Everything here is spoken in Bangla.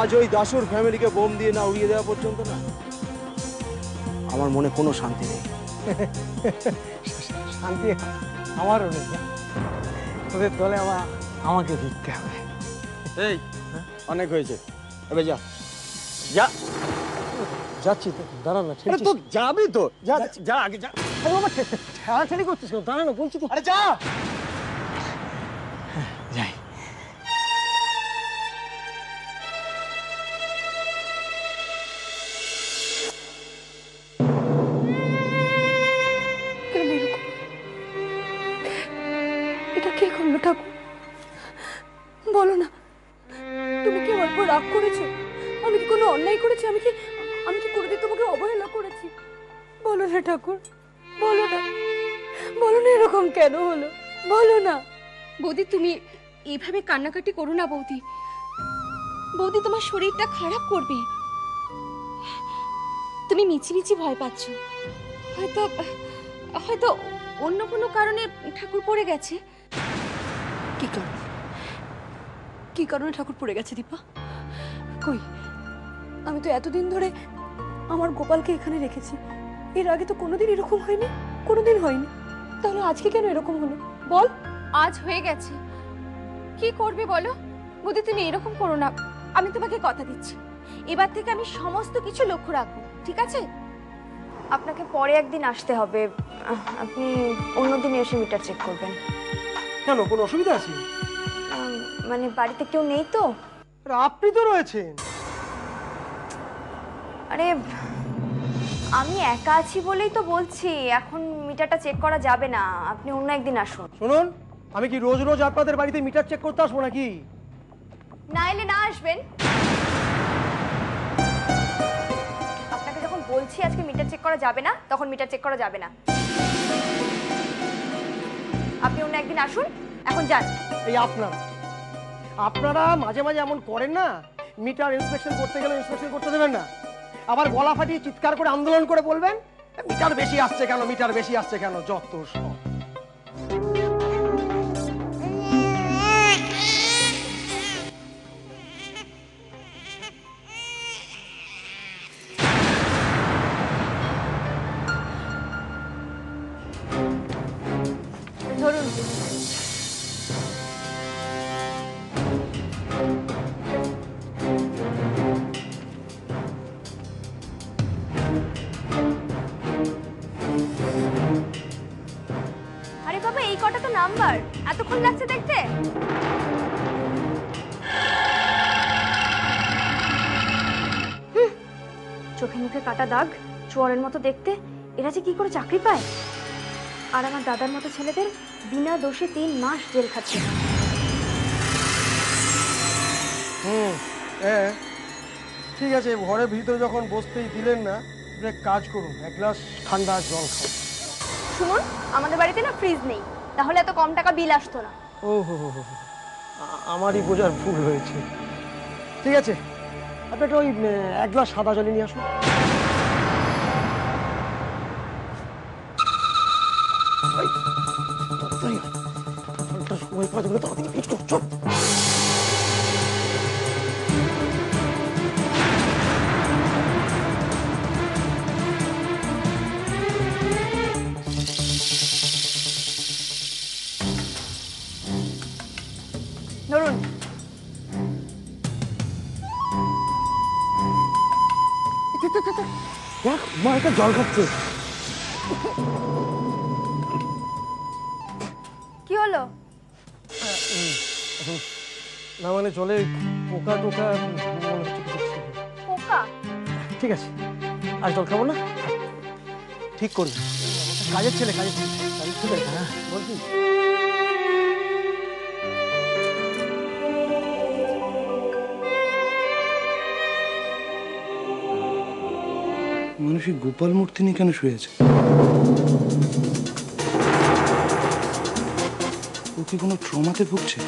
আজ ওই দাসুর ফ্যামিলিকে বোম দিয়ে না উড়িয়ে দেওয়া পর্যন্ত না। আমার মনে কোনো শান্তি নেই। শান্তি আমারও নেই। তোদের দলে আমার আমাকে জিততে হবে। এই অনেক হয়েছে। এবার যা। যা। যাচ্ছি তো দাঁড়া না তো যাবি তো। যা যা। যা আগে যা। আরে বাবা ঠেলাঠেলি করছিস কেন? দাঁড়া না বলছি তো। আরে যা। এটা কে করল ঠাকুর? বলো না। তুমি কি আমার উপর রাগ করেছ? আমি কি কোনো অন্যায় করেছি? আমি কি আমি কি কোনোদিন তোমাকে অবহেলা করেছি? বলো না ঠাকুর। বলো না। বলো না এরকম কেন হলো? বলো না। বৌদি, তুমি এইভাবে কান্নাকাটি করো না বৌদি। বৌদি, তোমার শরীরটা খারাপ করবে। তুমি মিছি মিছি ভয় পাচ্ছ। হয়তো হয়তো অন্য কোনো কারণে ঠাকুর পড়ে গেছে। কি কারণ? কি কারণে ঠাকুর পড়ে গেছে দীপা? কই? আমি তো এতদিন ধরে আমার গোপালকে এখানে রেখেছি। এর আগে তো কোনোদিন এরকম হয়নি, কোনোদিন হয়নি। তাহলে আজকে কেন এরকম হলো? বল। আজ হয়ে গেছে। কি করবে বলো? বৌদি, তুমি এরকম করো না। আমি তোমাকে কথা দিচ্ছি। এবার থেকে আমি সমস্ত কিছু লক্ষ্য রাখব, ঠিক আছে? আপনাকে পরে একদিন আসতে হবে। আপনি অন্যদিন এসে মিটার চেক করবেন। কেন কোনো অসুবিধা আছে? মানে বাড়িতে কেউ নেই তো? আরে আপনি তো রয়েছেন। আরে আমি একা আছি বলেই তো বলছি এখন মিটারটা চেক করা যাবে না আপনি অন্য একদিন আসুন। শুনুন আমি কি রোজ রোজ আপনাদের বাড়িতে মিটার চেক করতে আসব নাকি? না এলে না আসবেন। আপনাকে যখন বলছি আজকে মিটার চেক করা যাবে না তখন মিটার চেক করা যাবে না। আপনি অন্য একদিন আসুন, এখন যান। এই আপনারা। আপনারা মাঝে মাঝে এমন করেন না, মিটার ইন্সপেকশন করতে গেলে ইন্সপেকশন করতে দেবেন না। আবার গলা ফাটিয়ে চিৎকার করে আন্দোলন করে বলবেন মিটার বেশি আসছে কেন, মিটার বেশি আসছে কেন, যত সব। কটা তো নাম্বার? এতক্ষণ লাগছে দেখতে? চোখে মুখে কাটা দাগ চোয়ারের মতো দেখতে। এরা যে কি করে চাকরি পায়? আর আমার দাদার মতো ছেলেদের বিনা দোষে তিন মাস জেল খাচ্ছে। হুম ঠিক আছে ঘরের ভিতরে যখন বসতেই দিলেন না এক কাজ করুন এক গ্লাস ঠান্ডা জল খাও শুনুন আমাদের বাড়িতে না ফ্রিজ নেই। তাহলে এত কম টাকা বিল আসতো না ও হো হো হো। আমারই বোঝার ভুল হয়েছে ঠিক আছে আপনি একটা ওই এক গ্লাস সাদা জলে নিয়ে আসুন সময় পাওয়া যাবে তাড়াতাড়ি ধরুন। দেখ মা একটা জল খাচ্ছে। কি হলো? না মানে জলে পোকা টোকা মনে হচ্ছে পোকা? ঠিক আছে আর জল খাব না? ঠিক করবি। কাজের ছেলে কাজের ছেলে কাজের ছেলে। হ্যাঁ বলছি। মানুষই গোপাল মূর্তি নিয়ে কেন শুয়েছে? ও কি কোনো ট্রমাতে ভুগছে?